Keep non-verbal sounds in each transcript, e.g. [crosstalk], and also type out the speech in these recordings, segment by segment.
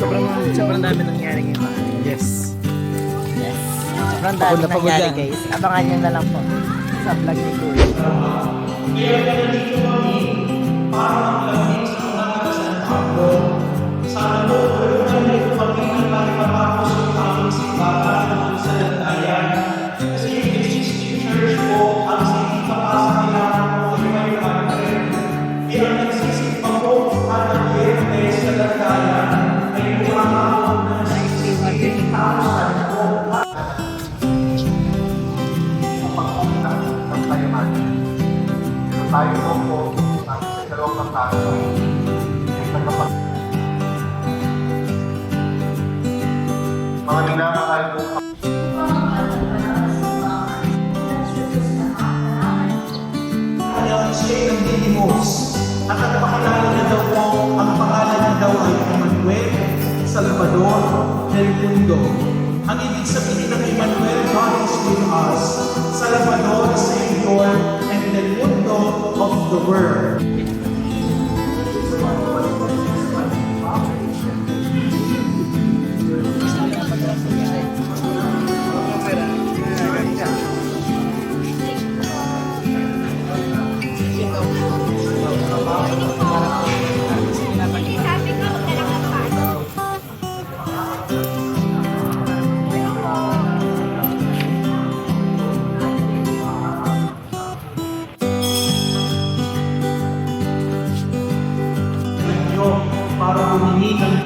Sobrang, sobrang dami nangyari ngayon. Yes. Yes. Sobrang Pagod dami na pagod nangyari yan. guys. Abangan nyo na lang po sa vlog ni Kuya. ng Minamahal po Kanyang siya ng. At nagpakilala niya daw ang pangalan niya daw ay Emmanuel Salvador del Mundo. Ang ibig sabihin ng Emmanuel, God is with us. Salvador, Savior, and del Mundo of the world.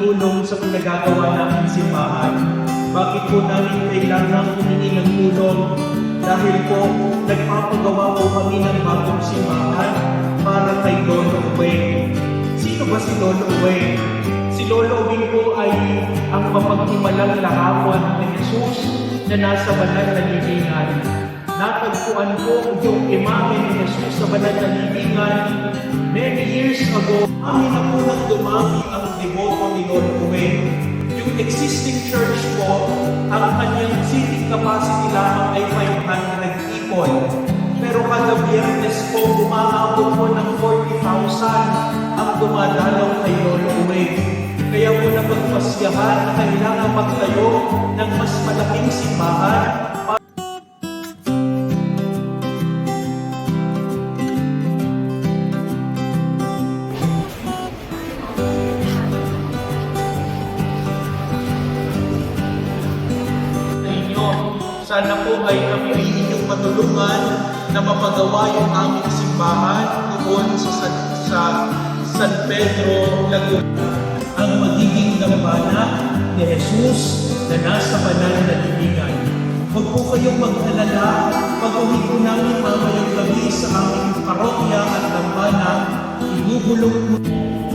Tulong sa pinagagawa namin simbahan. Bakit po namin kailangan humingi ng tulong? Dahil po, nagpapagawa po kami ng bagong simbahan para kay Lolo Uwe. Sino ba si Lolo Uwe? Si Lolo Uwe po ay ang mapaghimalang larawan ni Jesus na nasa banal na libingan. Natagpuan ko yung imahe ni Jesus sa banal na libingan many years ago. Amin na po nang dumami ang deboto ni Lord Uwe. Yung existing church po, ang kanyang seating capacity lamang ay 500 people. Pero kada biyernes po, umaabot po ng 40,000 ang dumadalaw kay Lord Uwe. Kaya po napagpasyahan na kailangan magtayo ng mas malaking simbahan Sana po ay kami ay inyong matulungan na mapagawa yung aming simbahan doon sa, sa, sa San Pedro, Laguna. Ang magiging dambana ni Jesus na nasa banal na libingan. Huwag po kayong mag-alala pag uwi po namin mamayang gabi sa aming parokya at dambana, ibubulong po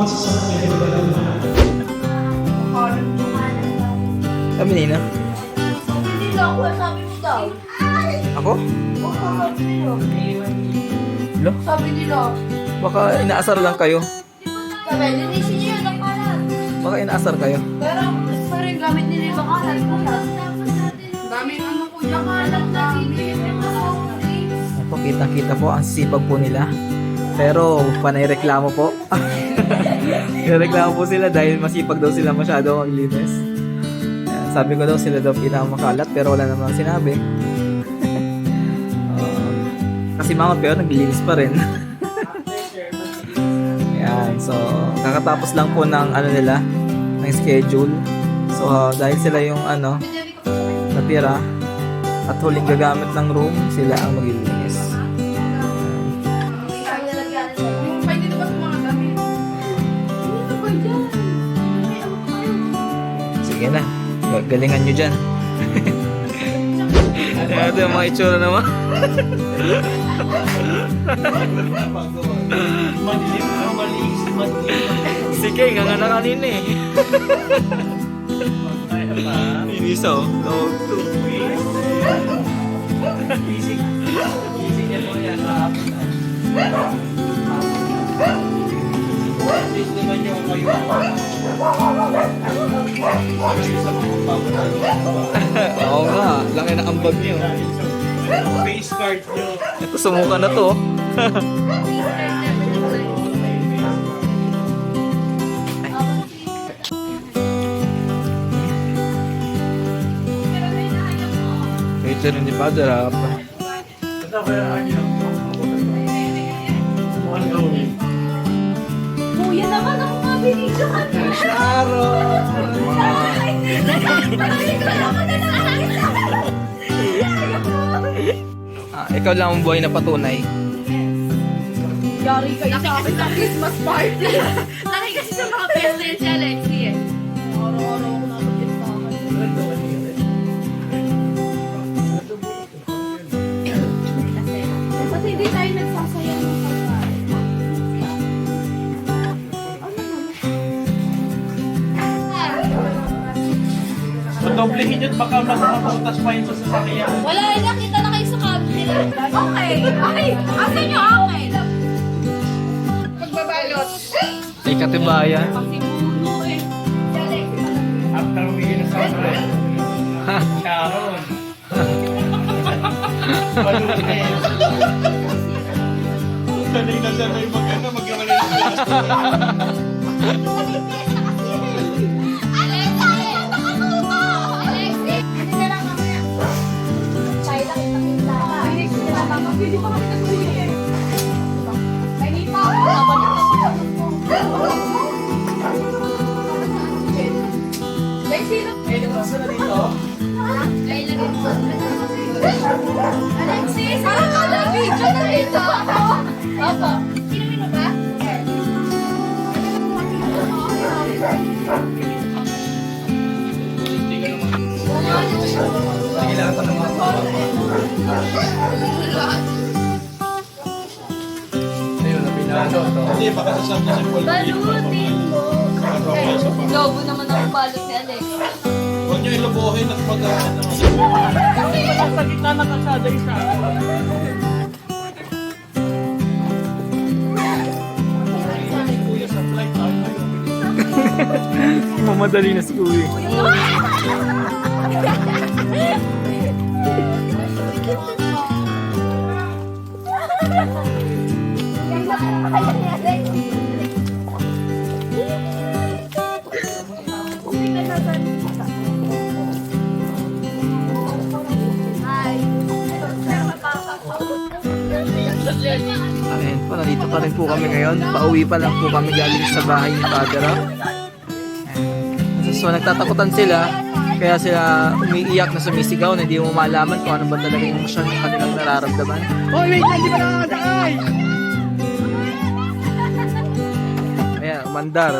tungkol sa San Pedro Laguna. Kami nina. Lang ako, sabi mo daw. Ako? Oo, sabi nila. Lo? Sabi nila. Baka inaasar lang kayo. Sabi, linisin niyo yun ang kalat. Baka inaasar kayo. Pero, sorry, gamit nila yung kalat. Daming ano po yung kalat na Ako, kitang-kita po ang sipag po nila. Pero, panay reklamo po. [laughs] reklamo po sila dahil masipag daw sila masyado maglinis. Ayan, Sabi ko daw sila daw pinakamakalat pero wala namang sinabi. [laughs] Um, kasi mama pero naglilinis pa rin. [laughs] Yan, so kakatapos lang po ng ano nila, ng schedule. So uh, dahil sila yung ano, natira at huling gagamit ng room, sila ang maglilinis. Sige na, galingan nyo dyan. [laughs] Ayan, ito yung mga itsura naman. Madilim na malis, madilim. Si Kay, nga nga na kanina eh. Inisa oh. Dog to. Isig. Isig niya po yan. Please naman yung kayo. Oo nga, laki na ambag niyo. Face card nyo. Ito sumuka na to. Ito rin ni Father Rap. Kuya naman ako kanya. Sharon! Ah, ikaw lang ang buhay na patunay. Yari kayo sa akin sa Christmas party. Laki kasi sa mga best friend si Alexi eh. Araw-araw ako nakapagpistahan. Ba't Madoblehin nyo at baka makapuntas pa yun sa sasakyan. Wala, nakita na kayo sa camera. Okay, okay. Asan yung okay? Pagbabalot. Ay katibayan. Kasi puno eh. After we na sa Sharon. [laughs] Malutin. Sanay na [laughs] sanay mag ano, magkawala ng Alexis, parang kada video na dito. Opo. Sino mo ba? Hindi, baka sasama sa Paul. Balutin mo. Lobo naman ang. Huwag nyo ilubuhin at pag-awan naman. Sa gitna ng kasada isa. Mamadali na si Kuya. [laughs] Ayan po, nandito pa rin po kami ngayon. Pauwi pa lang po kami galing sa bahay ni Father Rob. Ayan. So nagtatakutan sila, kaya sila umiiyak na sumisigaw na hindi mo malaman kung ano ba talaga yung emosyon ng kanilang nararamdaman. Oh, wait, hindi pa nakakasakay! Ayan, mandar.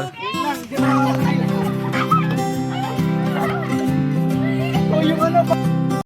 Oh, yung ano pa?